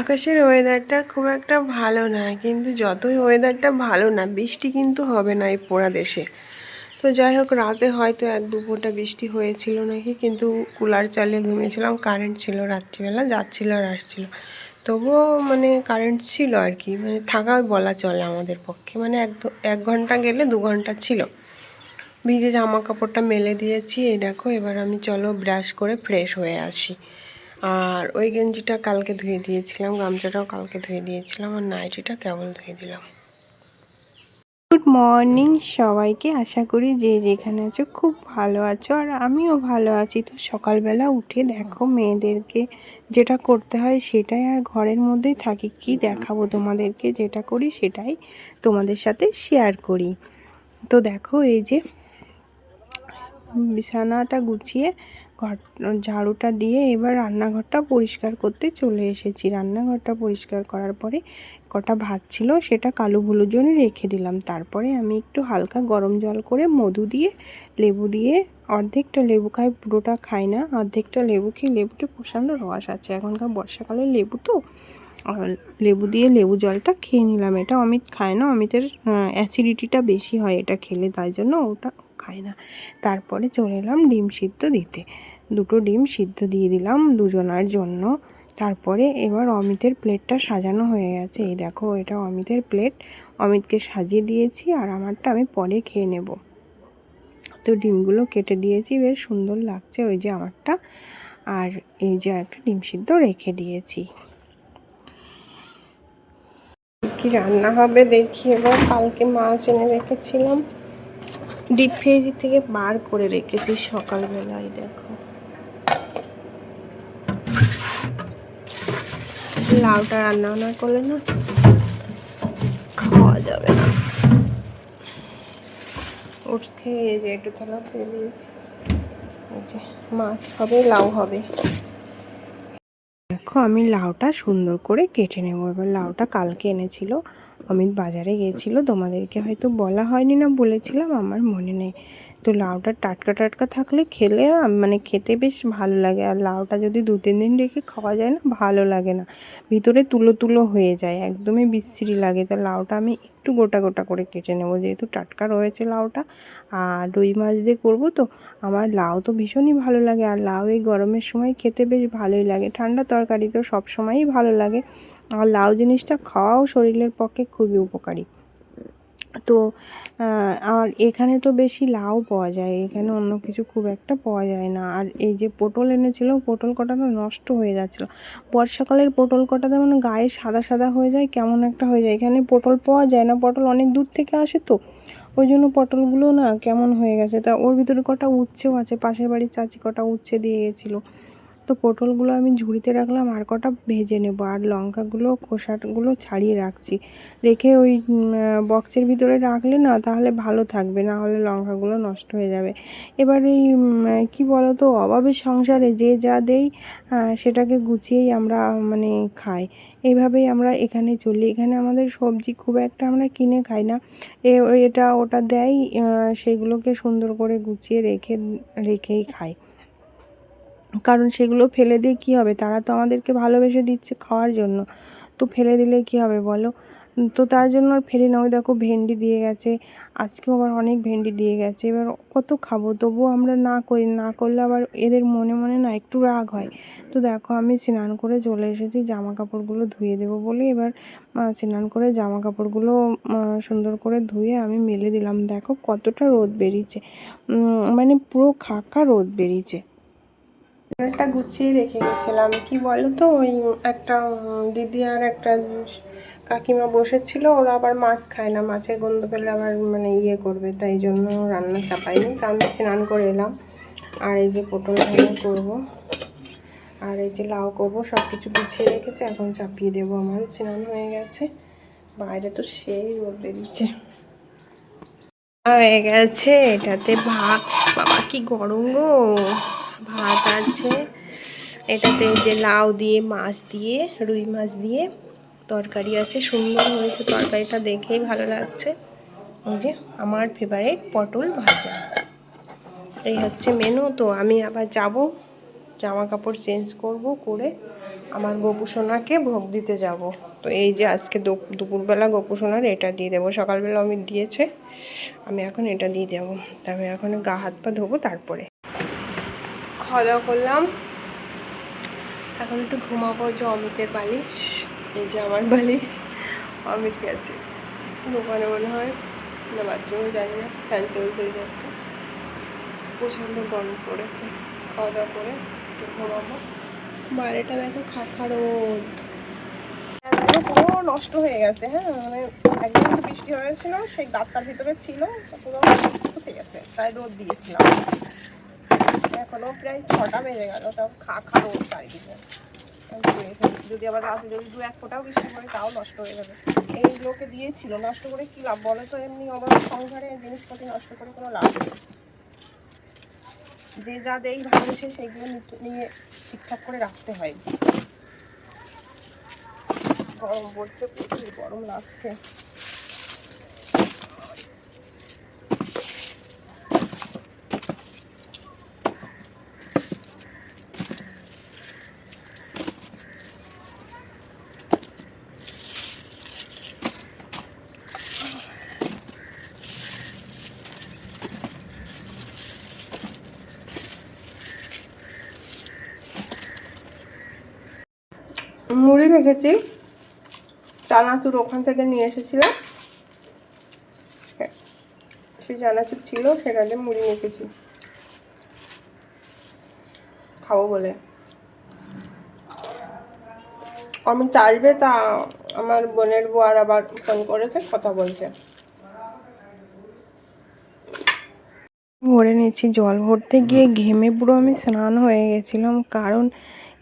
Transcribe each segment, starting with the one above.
আকাশের ওয়েদারটা খুব একটা ভালো না, কিন্তু যতই ওয়েদারটা ভালো না, বৃষ্টি কিন্তু হবে না এই পোড়া দেশে। তো যাই হোক, রাতে হয়তো এক দু ফোঁটা বৃষ্টি হয়েছিল নাকি, কিন্তু কুলার চালিয়ে ঘুমিয়েছিলাম কারেন্ট ছিল রাত্রিবেলা, যাচ্ছিল আর আসছিল। তবুও মানে কারেন্ট ছিল আর কি মানে থাকা বলা চলে আমাদের পক্ষে মানে এক এক ঘণ্টা গেলে দু ঘণ্টা ছিল। ভিজে জামা কাপড়টা মেলে দিয়েছি, এই দেখো, এবার আমি চলো ব্রাশ করে ফ্রেশ হয়ে আসি। আর ওই গেঞ্জিটা কালকে ধুয়ে দিয়েছিলাম, গামছাটাও কালকে ধুয়ে দিয়েছিলাম আর নাইটিটা কেবল ধুয়ে দিলাম। গুড মর্নিং সবাইকে, আশা করি যে যেখানে আছো খুব ভালো আছো আর আমিও ভালো আছি। তো সকালবেলা উঠে দেখো মেয়েদেরকে যেটা করতে হয় সেটাই আর ঘরের মধ্যেই থাকি। কি দেখাবো তোমাদেরকে, যেটা করি সেটাই তোমাদের সাথে শেয়ার করি। তো দেখো এই যে বিছানাটা গুছিয়ে ঘর, ঝাড়ুটা দিয়ে এবার রান্নাঘরটা পরিষ্কার করতে চলে এসেছি। রান্নাঘরটা পরিষ্কার করার পরে কটা ভাত ছিল সেটা কালো হলুদ জন্য রেখে দিলাম। তারপরে আমি একটু হালকা গরম জল করে মধু দিয়ে, লেবু দিয়ে, অর্ধেকটা লেবু খাই, পুরোটা খাই না, অর্ধেকটা লেবু খেয়ে লেবুটা প্রচণ্ড রস আছে। এখনকার বর্ষাকালে লেবু তো লেবু দিয়ে লেবু জলটা খেয়ে নিলাম। এটা অমিত খায় না, অমিতের অ্যাসিডিটিটা বেশি হয় এটা খেলে, তাই জন্য ওটা খায় না। তারপরে চলে এলাম ডিম সিদ্ধ দিতে। দুটো ডিম সিদ্ধ দিয়ে দিলাম দুজনার জন্য। তারপরে এবার অমিতের প্লেটটা সাজানো হয়ে গেছে। এই দেখো, এটা অমিতের প্লেট। অমিতকে সাজিয়ে দিয়েছি আর আমারটা আমি পরে খেয়ে নেব। তো ডিমগুলো কেটে দিয়েছি, বেশ সুন্দর লাগছে ওই যে আমারটা। আর এই যে একটা ডিম সিদ্ধ রেখে দিয়েছি। কি রান্না হবে দেখি এবার। কালকে মাছ এনে রেখেছিলাম। ডিপ ফ্রিজ থেকে বার করে রেখেছি সকালবেলায়, দেখো। লাউটা রান্না বান্না করলে না খাওয়া যাবে না। ওটস খেয়ে যে একটু থালা যে মাছ হবে, লাউ হবে। দেখো আমি লাউটা সুন্দর করে কেটে নেব। এবার লাউটা কালকে এনেছিল। অমিত বাজারে গিয়েছিল তোমাদেরকে হয়তো বলা হয়নি না, বলেছিলাম, আমার মনে নেই। তো লাউটা টাটকা টাটকা থাকলে খেলে মানে খেতে বেশ ভালো লাগে। আর লাউটা যদি দু তিন দিন রেখে খাওয়া যায় না, ভালো লাগে না। ভিতরে তুলো তুলো হয়ে যায়, একদমই বিশ্রী লাগে। তা লাউটা আমি একটু গোটা গোটা করে কেটে নেব, যেহেতু টাটকা রয়েছে লাউটা। আর রুই মাছ দিয়ে করব তো, আমার লাউ তো ভীষণই ভালো লাগে। আর লাউ এই গরমের সময় খেতে বেশ ভালোই লাগে। ঠান্ডা তরকারি তো সব সময়ই ভালো লাগে। আর লাউ জিনিসটা খাওয়াও শরীরের পক্ষে খুবই উপকারী। তো আর এখানে তো বেশি লাউ পাওয়া যায়, এখানে অন্য কিছু খুব একটা পাওয়া যায় না। আর এই যে পটল এনেছিল, পটল কটাটা নষ্ট হয়ে যাচ্ছিল। বর্ষাকালের পটল কটাতে মানে গায়ে সাদা সাদা হয়ে যায়, কেমন একটা হয়ে যায়। এখানে পটল পাওয়া যায় না, পটল অনেক দূর থেকে আসে তো। ওই জন্য পটলগুলো না কেমন হয়ে গেছে। তা ওর ভিতরে কটা উচ্ছেও আছে, পাশের বাড়ির চাচি কটা উচ্ছে দিয়ে গেছিল তো পটলগুলো আমি ঝুড়িতে রাখলাম আর কটা ভেজে নেব। আর লঙ্কাগুলো খোসাগুলো ছাড়িয়ে রাখছি। রেখে ওই বক্সের ভিতরে রাখলে না তাহলে ভালো থাকবে না হলে লঙ্কাগুলো নষ্ট হয়ে যাবে। এবার এই কি বলো তো অভাবের সংসারে যে যা দেই সেটাকে গুছিয়েই আমরা মানে খাই। এইভাবেই আমরা এখানে চলি। এখানে আমাদের সবজি খুব একটা আমরা কিনে খাই না। এ এটা ওটা দেয় আহ, সেগুলোকে সুন্দর করে গুছিয়ে রেখে রেখেই খাই। কারণ সেগুলো ফেলে দিয়ে কী হবে? তারা তো আমাদেরকে ভালোবেসে দিচ্ছে খাওয়ার জন্য। তো ফেলে দিলে কী হবে বলো? তো তার জন্য আর ফেলে না। ওই দেখো ভেন্ডি দিয়ে গেছে। আজকেও আবার অনেক ভেন্ডি দিয়ে গেছে। এবার কত খাব? তবুও আমরা না করি, না করলে আবার এদের মনে মনে না একটু রাগ হয়। তো দেখো আমি স্নান করে চলে এসেছি জামা কাপড়গুলো ধুয়ে দেবো বলে। এবার স্নান করে জামা কাপড়গুলো সুন্দর করে ধুয়ে আমি মেলে দিলাম। দেখো কতটা রোদ বেরিয়েছে। মানে পুরো খাকা রোদ বেরিয়েছে। একটা গুছিয়ে রেখে গেছিলাম। কি বলো তো ওই একটা দিদি আর একটা কাকিমা বসেছিল, ওরা আবার মাছ খায় না মাছের গন্ধ পেলে আবার মানে ইয়ে করবে, তাই জন্য রান্না চাপাইনি। তা আমি স্নান করে এলাম। আর এই যে পটল ভাজা করব, আর এই যে লাউ করব সব কিছু গুছিয়ে রেখেছে, এখন চাপিয়ে দেবো আমার, স্নান হয়ে গেছে। বাইরে তো সেই রোদ বেরিয়েছে। হয়ে গেছে, এটাতে ভাত, বাবা কি গরম গো। ভাত আছে। এটাতে যে লাউ দিয়ে, মাছ দিয়ে, রুই মাছ দিয়ে তরকারি আছে। সুন্দর হয়েছে তরকারিটা দেখেই ভালো লাগছে। এই যে আমার ফেভারিট পটল ভাজা। এই হচ্ছে মেনু তো আমি আবার যাব জামা কাপড় চেঞ্জ করব করে আমার গোপুসোনাকে ভোগ দিতে যাব। তো এই যে আজকে দুপ- দুপুরবেলা গোপুসোনার এটা দিয়ে দেবো। সকালবেলা আমি দিয়েছে। আমি এখন এটা দিয়ে দেবো। তবে এখন গা হাত পা ধোবো তারপরে। খাওয়া দাওয়া করলাম। এখন একটু ঘুমাবো, যে অমিতের বালিশ। এই যে আমার বালিশ, অমিত গেছে। দোকানে মনে হয় না বাথরুমে জানি না ফ্যান চলতেই যাচ্ছে প্রচণ্ড গরম পড়েছে। খাওয়া দাওয়া করে একটু ঘুমাবো। বাইরেটা দেখো খাখা রোদ। পুরো নষ্ট হয়ে গেছে হ্যাঁ? মানে একদিন বৃষ্টি হয়েছিল, সেই গাছটার ভিতরে ছিল, পুরো পচে গেছে, তাই রোদ দিয়েছিলাম। এখনও প্রায় ছটা বেজে গেল, তাও খা খা রোদ চারিদিকে। যদি আবার রাতে যদি দু এক ফোঁটাও বৃষ্টি পড়ে, তাও নষ্ট হয়ে যাবে। এইগুলোকে দিয়েছিল, নষ্ট করে কি লাভ? বলো তো এমনি আমার সংসারে জিনিসপত্র নষ্ট করে কোনো লাভ নেই। যে যা দেই ভালোবেসে সেগুলো নিয়ে ঠিকঠাক করে রাখতে হয়। গরম পড়ছে প্রচুর, গরম লাগছে। মুড়ি রেখেছি। চানাচুর ওখান থেকে নিয়ে এসেছিলাম। সেই চানাচুর ছিল দিয়ে মুড়ি রেখেছি। খাব বলে। আমি চাইবে তা আমার বোনের বউ আর আবার ফোন করেছে, কথা বলছে ভরে নিয়েছি, জল ভরতে গিয়ে ঘেমে পুরো আমি স্নান হয়ে গেছিলাম, কারণ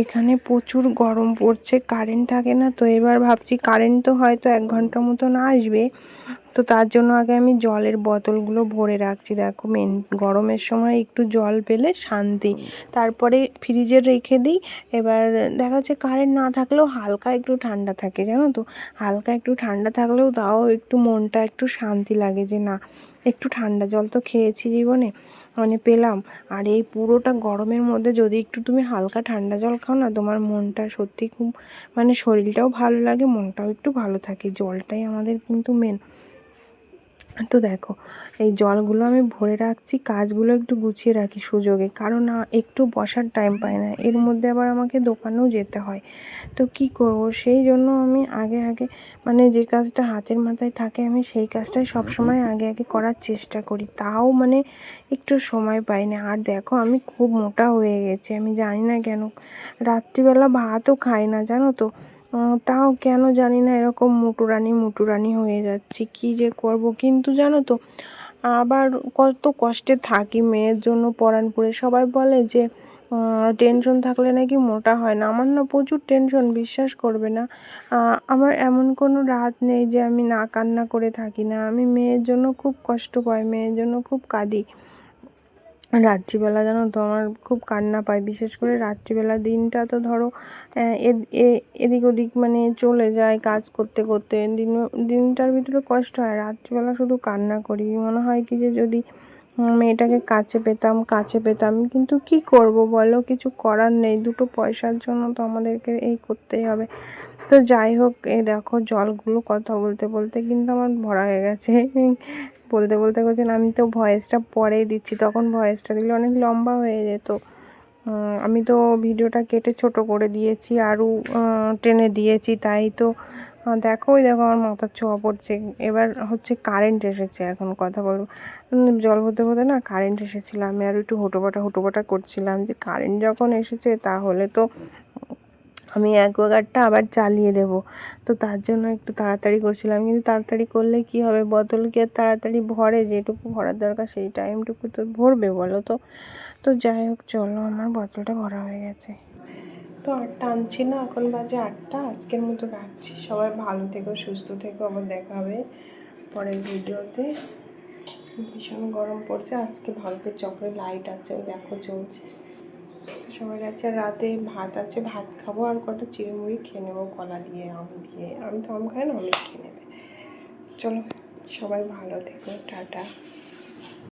এখানে প্রচুর গরম পড়ছে কারেন্ট থাকে না তো। এবার ভাবছি কারেন্ট তো হয়তো এক ঘণ্টা মতন আসবে। তো তার জন্য আগে আমি জলের বোতলগুলো ভরে রাখছি। দেখো মেন গরমের সময় একটু জল পেলে শান্তি। তারপরে ফ্রিজে রেখে দিই। এবার দেখা যাচ্ছে কারেন্ট না থাকলেও হালকা একটু ঠান্ডা থাকে, জানো তো? হালকা একটু ঠান্ডা থাকলেও তাও একটু মনটা একটু শান্তি লাগে যে না, একটু ঠান্ডা জল তো খেয়েছি জীবনে। মানে পেলাম। আর এই পুরোটা গরমের মধ্যে যদি একটু তুমি হালকা ঠান্ডা জল খাও না, তোমার মনটা সত্যি খুব মানে শরীরটাও ভালো লাগে, মনটাও একটু ভালো থাকে। জলটাই আমাদের কিন্তু মেন তো দেখো, এই জলগুলো আমি ভরে রাখছি, কাজগুলো একটু গুছিয়ে রাখি সুযোগে। কারণ একটু বসার টাইম পাই না। এর মধ্যে আবার আমাকে দোকানেও যেতে হয়। তো কি করব? সেই জন্য আমি আগে আগে মানে যে কাজটা হাতের মাথায় থাকে, আমি সেই কাজটাই সবসময় আগে আগে করার চেষ্টা করি। তাও মানে একটু সময় পাই না। আর দেখো, আমি খুব মোটা হয়ে গেছি। আমি জানি না কেন, রাত্রিবেলা ভাতও খাই না, জানো তো? তাও কেন জানি না এরকম মুটুরানি মুটুরানি হয়ে যাচ্ছি, কি যে করব? কিন্তু জানো তো, আবার কত কষ্টে থাকি মেয়ের জন্য পরানপুরে। সবাই বলে যে টেনশন থাকলে নাকি মোটা হয় না। আমার না প্রচুর টেনশন বিশ্বাস করবে না। আমার এমন কোনো রাত নেই যে আমি না কান্না করে থাকি না। আমি মেয়ের জন্য খুব কষ্ট পাই, মেয়ের জন্য খুব কাঁদি। রাত্রিবেলা জানো তো আমার খুব কান্না পায়। বিশেষ করে রাত্রিবেলা দিনটা তো ধরো এদিক ওদিক মানে চলে যায় কাজ করতে করতে। দিন, দিনটার ভিতরে কষ্ট হয়। রাত্রিবেলা শুধু কান্না করি। মনে হয় কি যে যদি মেয়েটাকে কাছে পেতাম কাছে পেতাম, কিন্তু কি করব বলো? কিছু করার নেই। দুটো পয়সার জন্য তো আমাদেরকে এই করতেই হবে। তো যাই হোক এই দেখো জলগুলো কথা বলতে বলতে কিন্তু আমার ভরা হয়ে গেছে। বলতে বলতে বলছেন আমি তো ভয়েসটা পরেই দিচ্ছি। তখন ভয়েসটা দিলে অনেক লম্বা হয়ে যেত। আমি তো ভিডিওটা কেটে ছোট করে দিয়েছি, আরও টেনে দিয়েছি, তাই তো। দেখো, ওই দেখো, আমার মাথার ছোঁয়া পড়ছে। এবার হচ্ছে কারেন্ট এসেছে এখন, কথা বলব। জল হতে হতে না কারেন্ট এসেছিল। আমি আর একটু হুটোপাটা হুটোপাটা করছিলাম যে কারেন্ট যখন এসেছে, তাহলে তো আমি অ্যাকোয়াগার্ডটা আবার চালিয়ে দেব। তো তার জন্য একটু তাড়াতাড়ি করছিলাম। কিন্তু তাড়াতাড়ি করলে কি হবে? বোতল কি আর তাড়াতাড়ি ভরে? যেটুকু ভরার দরকার সেই টাইমটুকু তো ভরবে বলো তো। তো যাই হোক, চলো, আমার বোতলটা ভরা হয়ে গেছে। তো আর টানছি না, এখন বাজে আটটা। আজকের মতো রাখছি। সবাই ভালো থেকো, সুস্থ থেকো। আবার দেখা হবে পরের ভিডিওতে। ভীষণ গরম পড়ছে। আজকে ভারতের চক্রে লাইট আছে, দেখো চলছে সবাই আছে রাতে ভাত আছে, ভাত খাব, আর কটা চিড়িমুড়ি খেয়ে নেব, কলা দিয়ে, আম দিয়ে। আমি তো আম খাই না, অনেক খেয়ে নেবে। চলো, সবাই ভালো থেকো, টাটা।